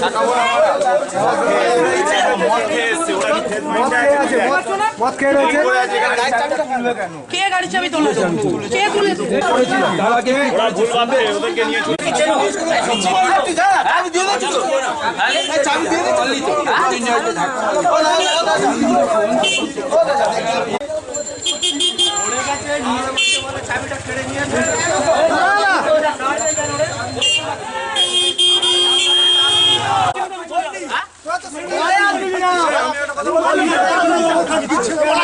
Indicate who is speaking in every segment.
Speaker 1: টাকা কে গাড়ি চাবি তোলা? কে Tuvo un.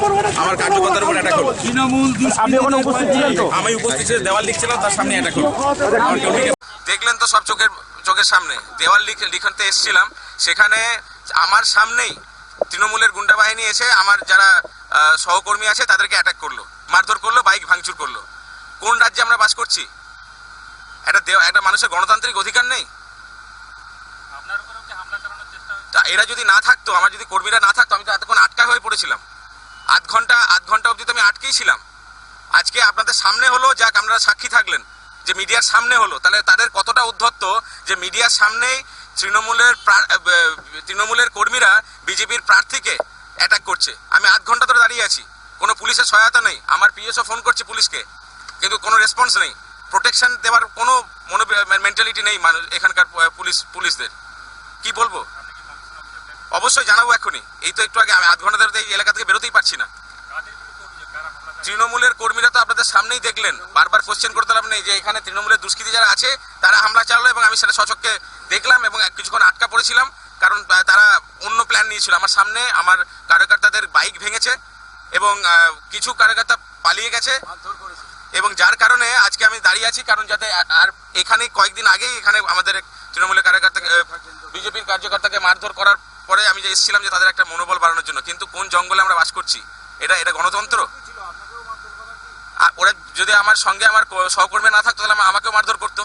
Speaker 2: আমার কার্যকর্তার উপর অ্যাটাক হলো
Speaker 3: আপনি ওখানে উপস্থিত ছিলেন তো?
Speaker 2: আমি উপস্থিত ছিলাম দেওয়াল লিখছিলাম তার সামনে অ্যাটাক হলো আমার কেউ লিখে- দেখলেন তো সব চোখের চোখের সামনে। দেওয়াল লিখে লিখতে এসেছিলাম। সেখানে আমার সামনেই তৃণমূলের গুন্ডা বাহিনী এসে আমার যারা আহ, সহকর্মী আছে তাদেরকে অ্যাটাক করল। মারধর করল বাইক ভাঙচুর করল। কোন রাজ্যে আমরা বাস করছি? একটা দেও- একটা মানুষের গণতান্ত্রিক অধিকার নেই? তা এরা যদি না থাকতো আমার যদি কর্মীরা না থাকতো আমি তো এতক্ষণ আটকা হয়ে পড়েছিলাম। আধ ঘণ্টা আধ ঘণ্টা অবধি তো আমি আটকেই ছিলাম। আজকে আপনাদের সামনে হলো, যাক, আপনারা সাক্ষী থাকলেন, যে মিডিয়ার সামনে হলো। তাহলে তাদের কতটা উদ্ধত্ত যে মিডিয়ার সামনেই তৃণমূলের তৃণমূলের কর্মীরা বিজেপির প্রার্থীকে অ্যাটাক করছে। আমি আধ ঘণ্টা ধরে দাঁড়িয়ে আছি। কোনো পুলিশের সহায়তা নেই। আমার পিএসও ফোন করছে পুলিশকে। কিন্তু কোনো রেসপন্স নেই। প্রোটেকশন দেওয়ার কোনো মনো মেন্টালিটি নেই মানুষ এখানকার পুলিশ পুলিশদের। কি বলব? অবশ্যই জানাব এখনই। এই তো একটু আগে আমি আধ ঘণ্টা ধরে এই এলাকা থেকে বেরোতেই পারছি না। তৃণমূলের কর্মীরা তো আপনাদের সামনেই দেখলেন। বারবার কোশ্চেন করতে নেই যে এখানে তৃণমূলের দুষ্কৃতি যারা আছে, তারা হামলা চালালো এবং আমি সেটা সচক্ষে দেখলাম এবং কিছুক্ষণ আটকা পড়েছিলাম। কারণ তারা অন্য প্ল্যান নিয়েছিল। আমার সামনে আমার কার্যকর্তাদের বাইক ভেঙেছে এবং কিছু কার্যকর্তা পালিয়ে গেছে। এবং যার কারণে আজকে আমি দাঁড়িয়ে আছি, কারণ যাতে আর এখানে কয়েকদিন আগেই এখানে আমাদের তৃণমূলের কার্যকর্তা বিজেপির কার্যকর্তাকে মারধর করার পরে আমি যে এসেছিলাম যে তাদের একটা মনোবল বাড়ানোর জন্য, কিন্তু কোন জঙ্গলে আমরা বাস করছি? এটা এটা গণতন্ত্র? ওরা যদি আমার সঙ্গে আমার সহকর্মী না থাকতো, তাহলে আমা- আমাকেও মারধর করতো।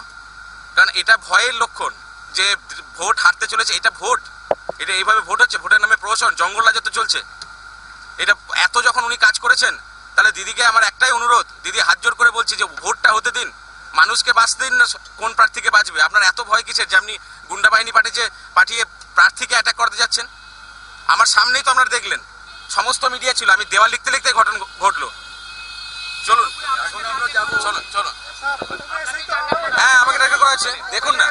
Speaker 2: কারণ এটা ভয়ের লক্ষণ যে ভোট হারতে চলেছে, এটা ভোট। এটা এইভাবে ভোট হচ্ছে, ভোটের নামে প্রহসন, জঙ্গল রাজত্ব চলছে। এটা এত যখন উনি কাজ করেছেন, তাহলে দিদিকে আমার একটাই অনুরোধ, দিদি হাত জোর করে বলছি যে ভোটটা হতে দিন। মানুষকে বাঁচতে দিন না, কোন প্রার্থীকে বাঁচবে? আপনার এত ভয় কিসের যে আপনি গুন্ডা বাহিনী পাঠিয়েছে, পাঠিয়ে প্রার্থীকে অ্যাটাক করতে যাচ্ছেন। আমার সামনেই তো আপনারা দেখলেন সমস্ত মিডিয়া ছিল। আমি দেওয়াল লিখতে লিখতে ঘটন ঘটলো। চলুন। চলুন চলুন। হ্যাঁ আমাকে দেখা করা হয়েছে। দেখুন না।